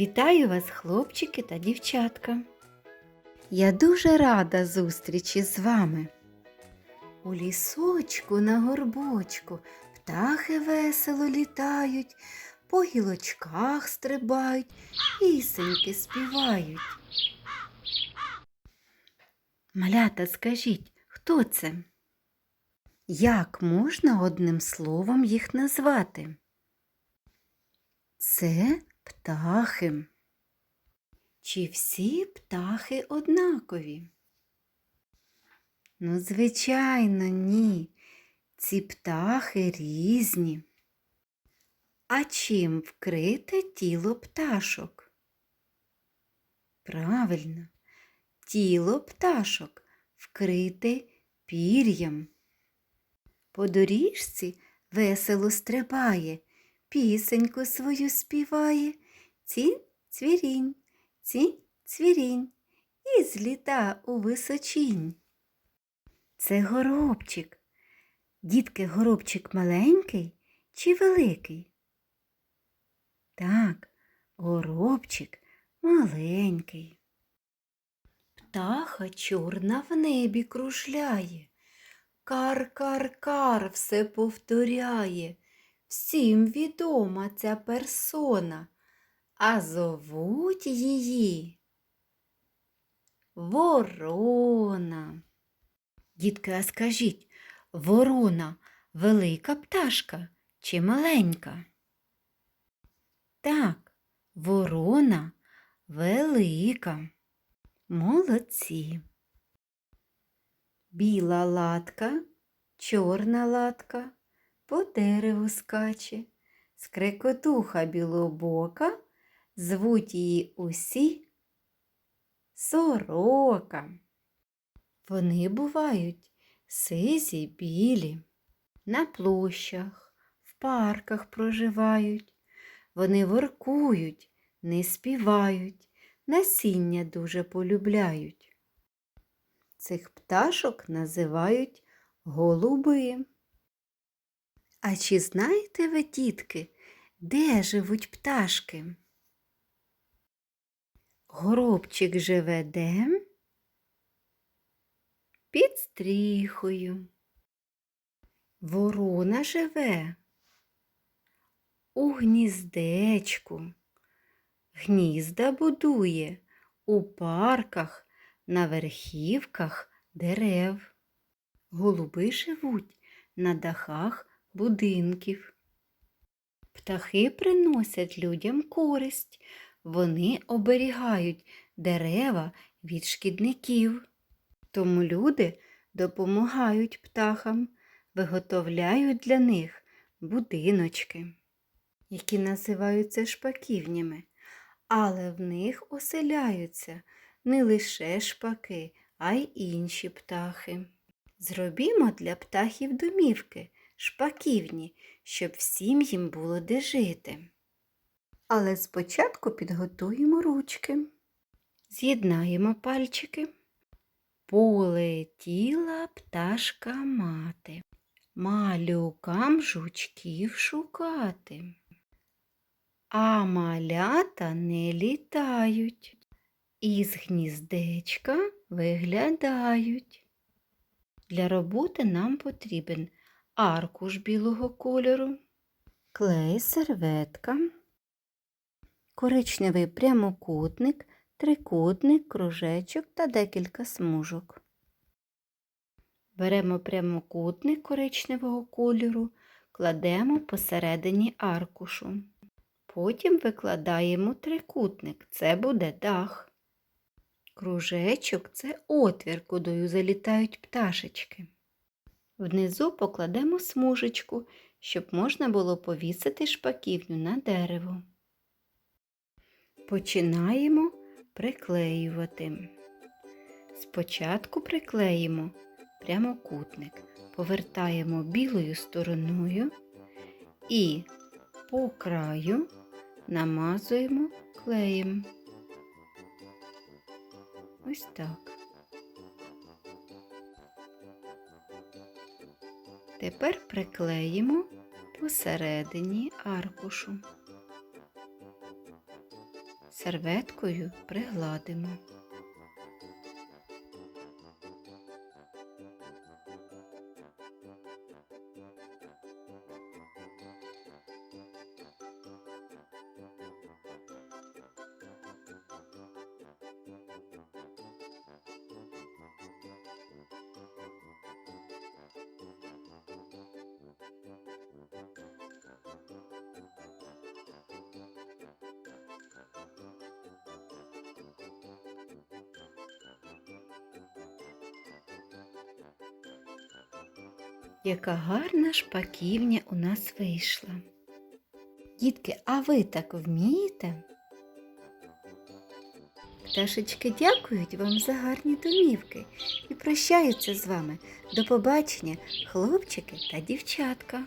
Вітаю вас, хлопчики та дівчатка. Я дуже рада зустрічі з вами. У лісочку на горбочку птахи весело літають, по гілочках стрибають, пісеньки співають. Малята, скажіть, хто це? Як можна одним словом їх назвати? Це птахи. Чи всі птахи однакові? Ну, звичайно, ні. Ці птахи різні. А чим вкрите тіло пташок? Правильно, тіло пташок вкрите пір'ям. По доріжці весело стрибає, пісеньку свою співає. Цінь цвірінь, цінь цвірінь і зліта у височінь. Це горобчик. Дітки, горобчик маленький чи великий? Так, горобчик маленький. Птаха чорна в небі кружляє. Кар-кар-кар все повторяє. Всім відома ця персона, а зовуть її Ворона. Дітки, а скажіть, ворона велика пташка чи маленька? Так, ворона велика. Молодці. Біла латка, чорна латка по дереву скаче, скрекотуха білобока, звуть її усі сорока. Вони бувають сизі білі, на площах, в парках проживають. Вони воркують, не співають, насіння дуже полюбляють. Цих пташок називають голуби. А чи знаєте ви, дітки, де живуть пташки? Горобчик живе де? Під стріхою. Ворона живе у гніздечку. Гнізда будує у парках, на верхівках дерев. Голуби живуть на дахах будинків. Птахи приносять людям користь. Вони оберігають дерева від шкідників. Тому люди допомагають птахам, виготовляють для них будиночки, які називаються шпаківнями, але в них оселяються не лише шпаки, а й інші птахи. Зробімо для птахів домівки, шпаківні, щоб всім їм було де жити. Але спочатку підготуємо ручки, з'єднаємо пальчики. Полетіла пташка мати, малюкам жучків шукати. А малята не літають, із гніздечка виглядають. Для роботи нам потрібен аркуш білого кольору, клей, серветка, коричневий прямокутник, трикутник, кружечок та декілька смужок. Беремо прямокутник коричневого кольору, кладемо посередині аркушу. Потім викладаємо трикутник, це буде дах. Кружечок це отвір, кудою залітають пташечки. Внизу покладемо смужечку, щоб можна було повісити шпаківню на дерево. Починаємо приклеювати. Спочатку приклеїмо прямокутник, повертаємо білою стороною і по краю намазуємо клеєм. Ось так. Тепер приклеїмо посередині аркушу. Серветкою пригладимо. Яка гарна шпаківня у нас вийшла. Дітки, а ви так вмієте? Пташечки дякують вам за гарні домівки і прощаються з вами. До побачення, хлопчики та дівчатка.